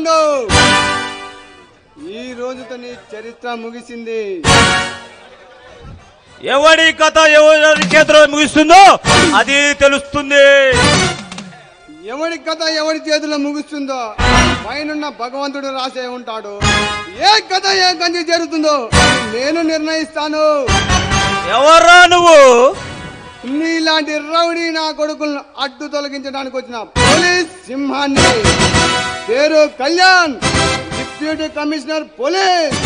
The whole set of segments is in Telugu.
పాండు ఈ రోజుతో నీ చరిత్ర ముగిసింది. ఎవడి కథ ఎవరి చేతిలో ముగిస్తుందో అది తెలుస్తుంది. ఎవడి కథ ఎవడి చేతిలో ముగుస్తుందో పైనున్న భగవంతుడు రాసే ఉంటాడు. ఏ కథ ఏ గంజి జరుగుతుందో నేను నిర్ణయిస్తాను. ఎవర్రా నువ్వు? నీలాంటి రౌడీ నా కొడుకులను అడ్డు తొలగించడానికి వచ్చిన. పోలీస్ సింహాన్ని. పేరు కళ్యాణ్. Deputy commissioner police!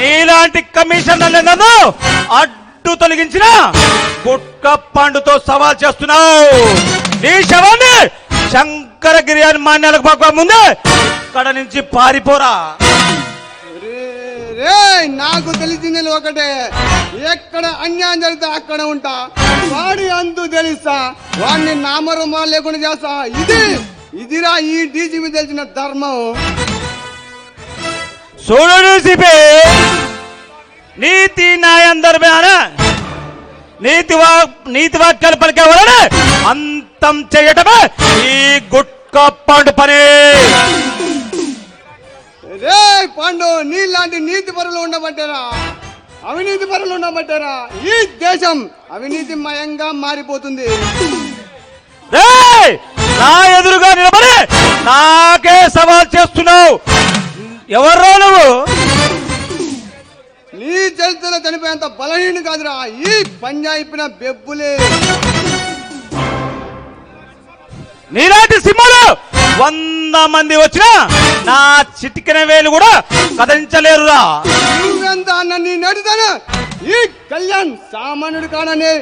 నీలాంటి కమిషనర్ నన్ను అడ్డు తొలగించిన గుట్క పండుతో సవాల్ చేస్తున్నావు. నీ శవాన్ని శంకరగిరి అని మాన్యాలకు పక్క ముందే ఇక్కడ నుంచి పారిపోరా. ఏ నాకు తెలిసింది ఒకటే. ఎక్కడ అన్యాయం జరిగితే అక్కడ ఉంటా. వాడి అందు తెలుస్తా వాడిని నామరుమా లేకుండా చేస్తా? ఇది ఇదిరా ఈ డీజీపీ తెలిసిన ధర్మం. చూడు డీజీపీ నీతి న్యాయం ధర్మేన నీతి వా నీతి వాక్యాలు పలికేవాళ్ళని అంతం చేయటమే ఈ గుట్కా పండు పని. రే పాండు నీలాంటి నీతి పరులు ఉండబట్టారా. అవినీతి పరులు ఉండబట్టారా. ఈ దేశం అవినీతిమయంగా మారిపోతుంది. రేయ్! నా ఎదురుగా నిలబడి నాకే సవాల్ చేస్తున్నావు. ఎవర్రా నువ్వు? నీ చరిత్రలో చనిపోయేంత బలహీన కాదురా. ఈ పంజాయిపిన బెబ్బులే. నీలాంటి సింహాలు వంద మంది వచ్చినా నా చిటికిన వేలు కూడా కదిలించలేరురా నువ్వెంత అన్న నీ నడుతాను ఈ కళ్యాణ్ సామాన్యుడు కానని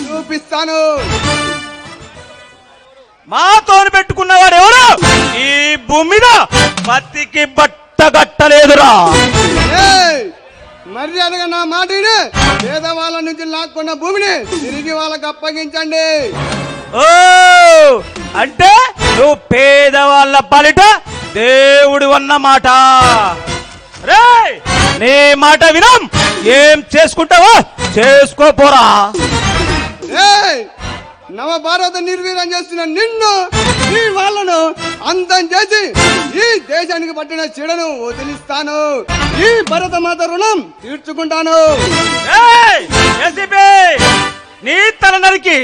చూపిస్తాను. మాతో పెట్టుకున్నవాడు ఎవరు? ఈ భూమి మీద బతికి బట్ట గట్టలేదురా ఏయ్! మర్యాదగా నా మాట పేదవాళ్ళ నుంచి లాక్కున్న భూమిని తిరిగి వాళ్ళకి అప్పగించండి. ఓ అంటే నువ్వు పేదవాళ్ళ పాలిట దేవుడు అన్నమాట రే నీ మాట వినం. ఏం చేసుకుంటావో చేసుకోపోరా! నవ భారత నిర్వీర్యం చేస్తున్న నిన్ను ఈ వాళ్ళను అంతం చేసి ఈ దేశానికి పట్టిన చెడును వదిలిస్తాను. ఈ భరతమాత రుణం తీర్చుకుంటాను. నీ తల నరికి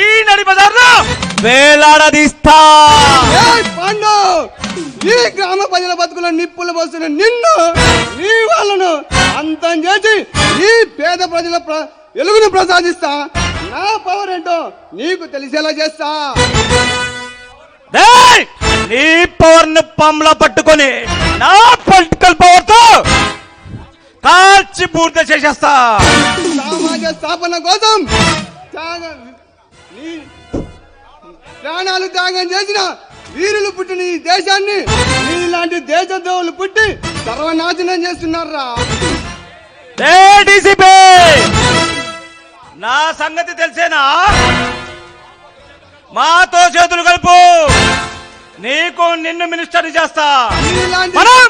ఈ నడి బజార్లో వేలాడదీస్తా. పాండు! ఈ గ్రామ ప్రజల బతుకుల నిప్పులు పోస్తున్న నిన్ను నీ వాళ్ళను అంతం చేసి ఈ పేద ప్రజల ప్ర- వెలుగును ప్రసాదిస్తా. నా పవర్ ఏంటో నీకు తెలిసేలా చేస్తా. నీ పవర్ను పంలో పట్టుకొని నా పొలిటికల్ పవర్తో కాల్చి పూర్తి చేసేస్తా. సమాజ స్థాపన కోసం ప్రాణాలు త్యాగం చేసిన వీరులు పుట్టిన ఈ దేశాన్ని నీలాంటి దేశద్రోహులు పుట్టి సర్వనాశనం చేస్తున్నారా? నా సంగతి తెలిసేనా? మాతో చేతులు కలుపు. నీకు నిన్ను మినిస్టర్ చేస్తా. నీలాంటి మనం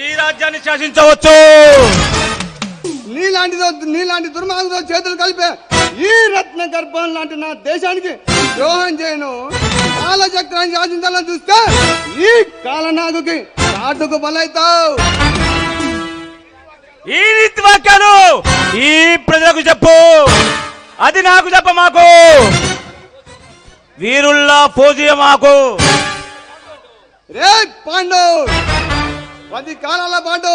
ఈ రాజ్యాన్ని శాసించవచ్చు. నీలాంటిదో నీలాంటి దుర్మార్గంతో చేతులు కలిపే ఈ రత్న గర్భం లాంటి నా దేశానికి ద్రోహం చేయను. కాలచక్రాన్ని శాసించాలని చూస్తే ఈ కాలనాగుకి కాటుకు బలైతావు. ఈ నీతి వాక్యాలు ఈ ప్రజలకు చెప్పు. అది నాకు చెప్ప మాకు. వీరుల్లా పోజీయ మాకు. రే పాండు! పది కాలాల పాటు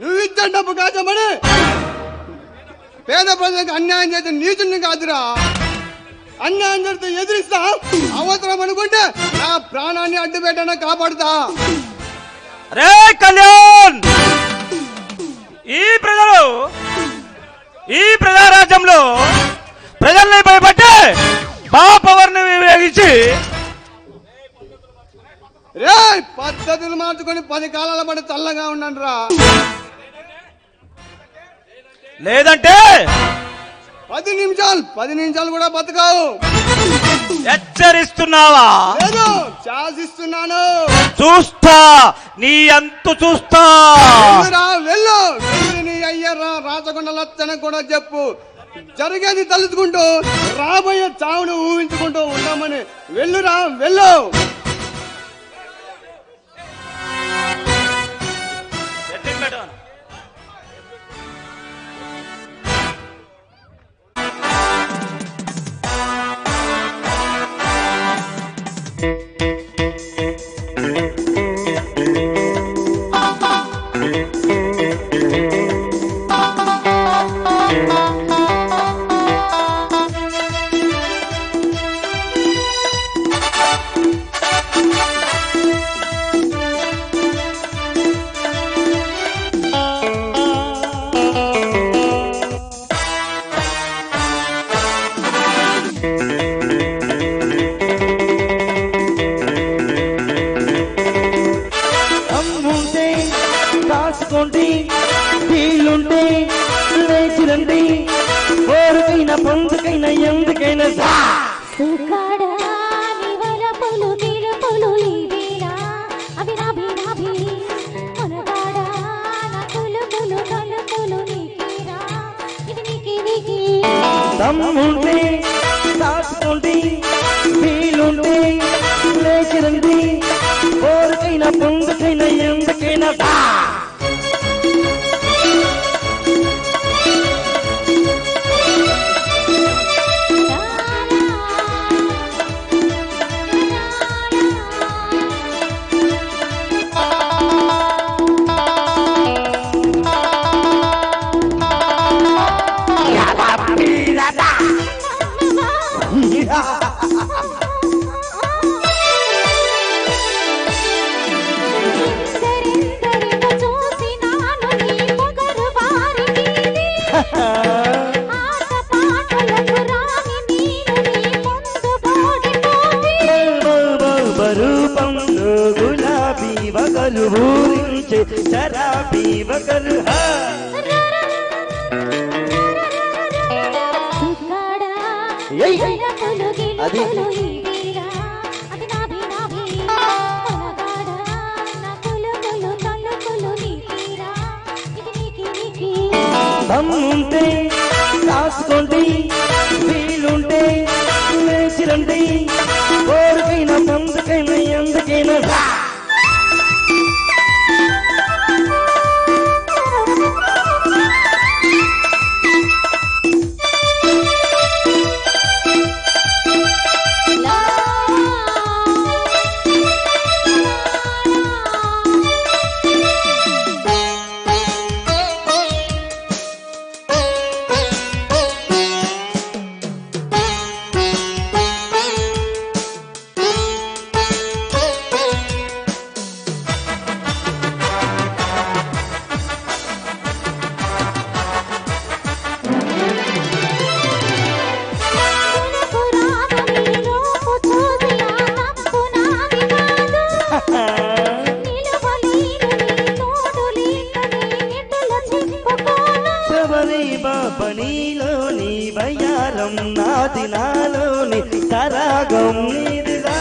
నువ్వు ఇచ్చే డబ్బు కాచమని పేద ప్రజలకు అన్యాయం చేసే నీచుని కాదురా. అన్యాయం జరిగితే ఎదిరిస్తా. అవసరం అనుకుంటే నా ప్రాణాన్ని అడ్డు పెట్టన కాపాడుతా. రే కళ్యాణ్! ఈ ప్రజలు ఈ ప్రజారాజ్యంలో ప్రజల్ని భయపట్టి మా పవర్ని వినియోగించి రే పద్ధతులు మార్చుకొని పది కాలాల పాటు చల్లగా ఉండండి రా లేదంటే పది నిమిషాలు పది నిమిషాలు కూడా బతకావు. హెచ్చరిస్తున్నావా? శాసిస్తున్నాను. చూస్తా నీ అంతు చూస్తా. రా వెళ్ళు. వెళ్ళు నీ అయ్యరా రాజకొండలచ్చన కూడా చెప్పు. జరిగేది తలుచుకుంటూ రాబోయే చావును ఊహించుకుంటూ ఉన్నామని వెళ్ళురా వెళ్ళు. చేసుకోండి వీలుంటే లేచి రండి ఓరుకైనా పొందుకైనా ఎందుకైనా తమ్ముంటే దాచుకోండి. రూపంలో గులాబీ వగలు ఊరించే శరాబీ వగలు హా! अभी బాబనీలో భయాలం నా దినాలోని తరాగం నీదిగా.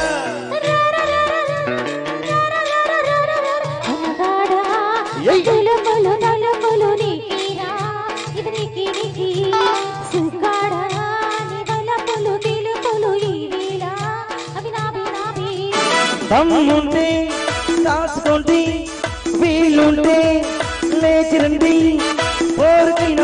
తమ్ముంటే దాచుకోండి వీళ్ళుంటే లేచిరండి రండి